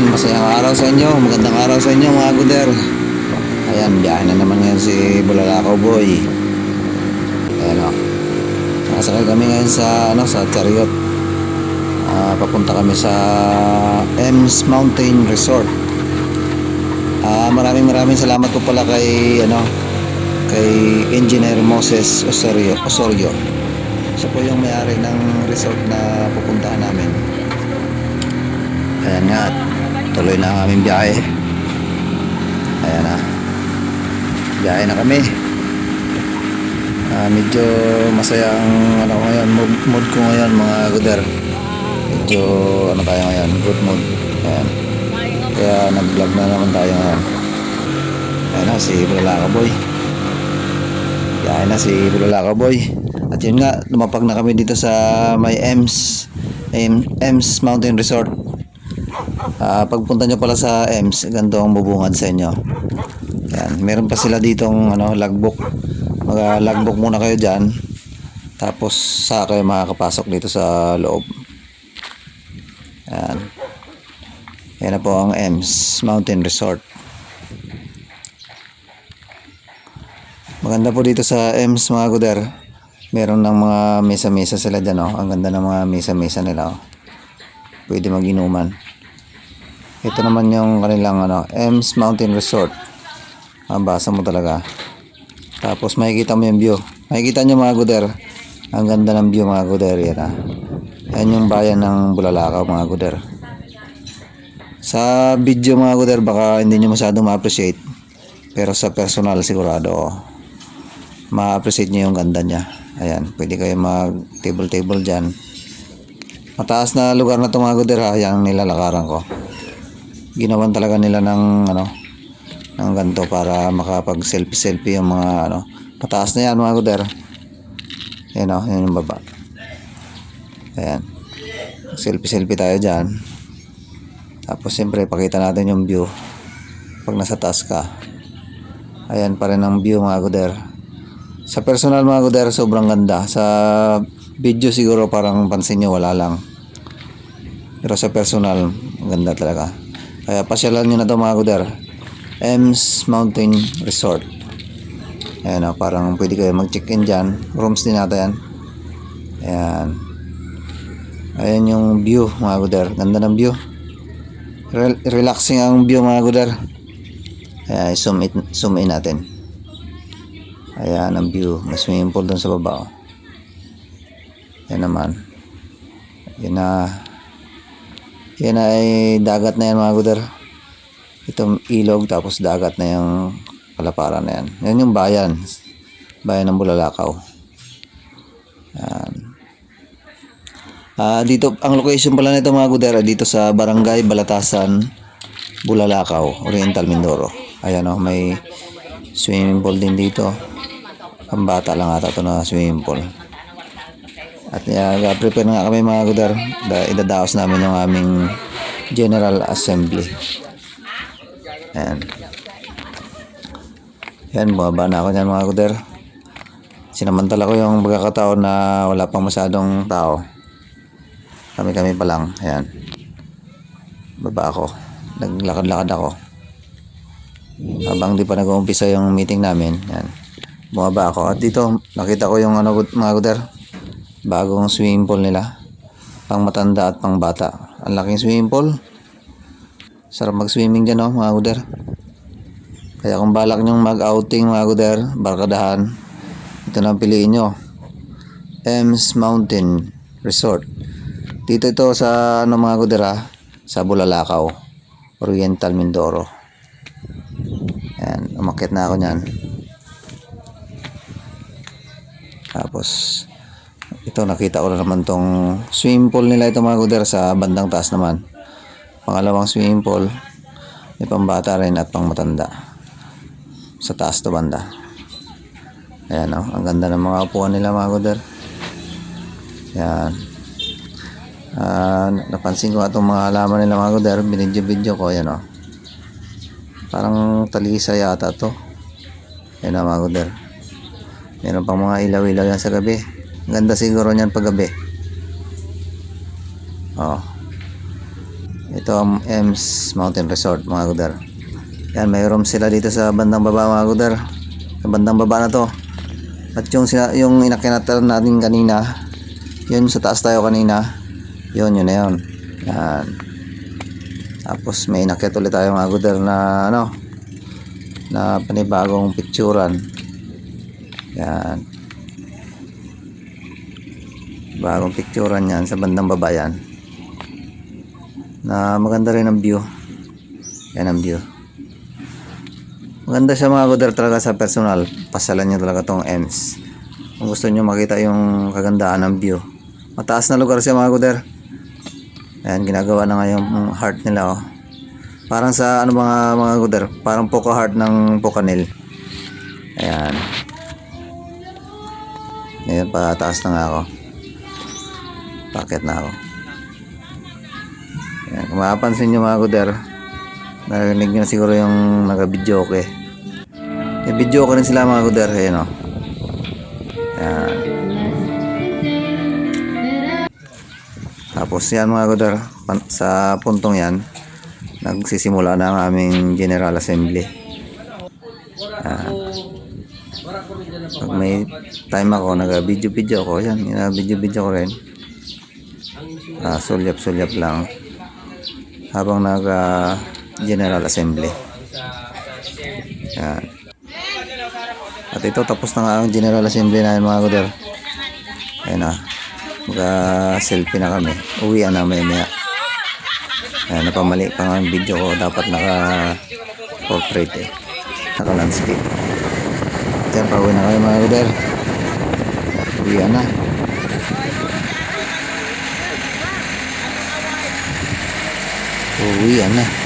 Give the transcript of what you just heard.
Ayan, masayang araw sa inyo. Magandang araw sa inyo mga guder. Ayan, biyahe na naman ngayon si Bulalakaw Boy. Ayan o. Nakasakay kami ngayon sa, ano, sa chariot. Ah, papunta kami sa Ems Mountain Resort. Ah, maraming maraming salamat po pala kay, ano, kay Engineer Moses Osorio. Osorio. Siya po yung may-ari ng resort na pupuntahan namin. Ayan nga, tuloy na ang aming biyahe. Ayan na. Biyahe na kami. Ah, medyo masaya ang ano ko ngayon, mood, ko ngayon mga guder. Medyo ano tayo ngayon, good mood. Ayan. Kaya nag-vlog na naman tayo ngayon. Ayan na, si Bulalaka Boy. Biyahe na si Bulalaka Boy. At yun nga, lumapag na kami dito sa may Ems, Em- Ems Mountain Resort. Ah, pagpunta nyo pala sa EMS, ganito ang bubungad sa inyo. Yan, meron pa sila ditong ano, logbook. Mga logbook muna kayo diyan. Tapos sa kayo makakapasok dito sa loob. Yan. Yan na po ang EMS Mountain Resort. Maganda po dito sa EMS mga guder. Meron ng mga mesa-mesa sila dyan oh. Ang ganda ng mga mesa-mesa nila oh. Pwede mag-inuman. Ito naman yung kanilang ano, Ems Mountain Resort. Mabasa mo talaga. Tapos makikita mo yung view. Makikita nyo mga guder. Ang ganda ng view mga guder. Yan ah. Yan yung bayan ng Bulalakaw mga guder. Sa video mga guder baka hindi nyo masyadong ma-appreciate. Pero sa personal sigurado ma-appreciate nyo yung ganda niya. Ayan, pwede kayo mag table-table dyan. Mataas na lugar na ito mga guder ha. Yan ang nilalakaran ko ginawan talaga nila ng ano ng ganito para makapag selfie selfie yung mga ano pataas na yan mga guder yan o yan yung baba. Ayan. Selfie selfie tayo dyan. Tapos siyempre pakita natin yung view pag nasa taas ka. Ayan pa rin ang view mga guder sa personal mga guder sobrang ganda. Sa video siguro parang pansin nyo wala lang. Pero sa personal ganda talaga kaya pasyalan nyo na to mga kuder. Ems Mountain Resort. Ayan o, parang pwede kayo mag-check-in dyan. Rooms din natin yan. Ayan. Ayan yung view mga kuder. Ganda ng view. Rel- relaxing ang view mga kuder. Ayan, zoom, it, zoom in natin. Ayan ang view. May swimming pool dun sa baba. Oh. Ayan naman. Yan na. Yan ay dagat na yan mga guder. Itong ilog tapos dagat na yung palaparan na yan. Yan yung bayan. Bayan ng Bulalakaw. Yan. Ah, dito ang location pala nito mga guder ay dito sa Barangay Balatasan, Bulalakaw, Oriental Mindoro. Ayan oh, may swimming pool din dito. Pambata lang ata to na swimming pool. At uh, prepare na nga kami mga gudar. Da, idadaos namin yung aming General Assembly. Ayan. Yan, bumaba na ako dyan mga gudar. Sinamantala ko yung pagkakataon na wala pang masyadong tao. Kami-kami pa lang. Ayan. Baba ako. Naglakad-lakad ako. Habang di pa nag-uumpisa yung meeting namin. Yan. Bumaba ako. At dito, nakita ko yung ano, mga gudar bagong swimming pool nila. Pang matanda at pang bata. Ang laking swimming pool. Sarap mag swimming dyan oh, mga guder. Kaya kung balak nyong mag outing mga guder barkadahan ito na ang piliin nyo. Ems Mountain Resort. Dito ito sa ano mga guder ha sa Bulalakaw Oriental Mindoro. Yan umakit na ako nyan. Tapos ito nakita ko na naman tong swimming pool nila ito mga guder sa bandang taas naman. Pangalawang swimming pool may pambata rin at pang matanda sa taas to banda. Ayan oh, ang ganda ng mga upuan nila mga guder yan Ah, napansin ko itong mga halaman nila mga guder binidyo video ko yan oh. Parang talisa yata to. Yan oh, mga guder meron pang mga ilaw-ilaw yan sa gabi Ganda siguro niyan pag gabi. Oh. Ito ang Ems Mountain Resort mga gudar. Yan, may room sila dito sa bandang baba mga gudar. Sa bandang baba na to. At yung, yung inakinatan natin kanina, yun sa taas tayo kanina, yun, yun na yun. Yan. Tapos may inakyat ulit tayo mga gudar na ano, na panibagong picturan. Yan. Bagong picturan yan sa bandang baba yan. Na maganda rin ang view. Yan ang view. Maganda siya mga gudar talaga sa personal. Pasalan nyo talaga tong EMS. Kung gusto nyo makita yung kagandaan ng view. Mataas na lugar siya mga gudar. Ayan, ginagawa na nga yung heart nila oh. Parang sa ano mga mga gudar, parang Poco Heart ng Pocanil. Ayan. Ngayon pataas na nga ako. Pakit na ako. Ayan, kung mapapansin nyo mga gudar, narinig nyo siguro yung naka-video ko eh. Video ko rin sila mga gudar, ayan o. Ayan. Tapos yan mga pan- sa puntong yan, nagsisimula na ang aming General Assembly. Ayan. Pag may time ako, nag-video-video ako, yan, video-video ko rin. Ah, sulyap-sulyap lang habang nag ah, General Assembly. Yan. At ito tapos na nga ang General Assembly na mga guder. Ayun na. Mag-selfie na kami. Uwi na may maya. Ayan, napamali pa nga ang video ko. Dapat naka-portrait eh. Naka-landscape. Diyan, pauwi na kami mga guder. Uwi na. Uwi na.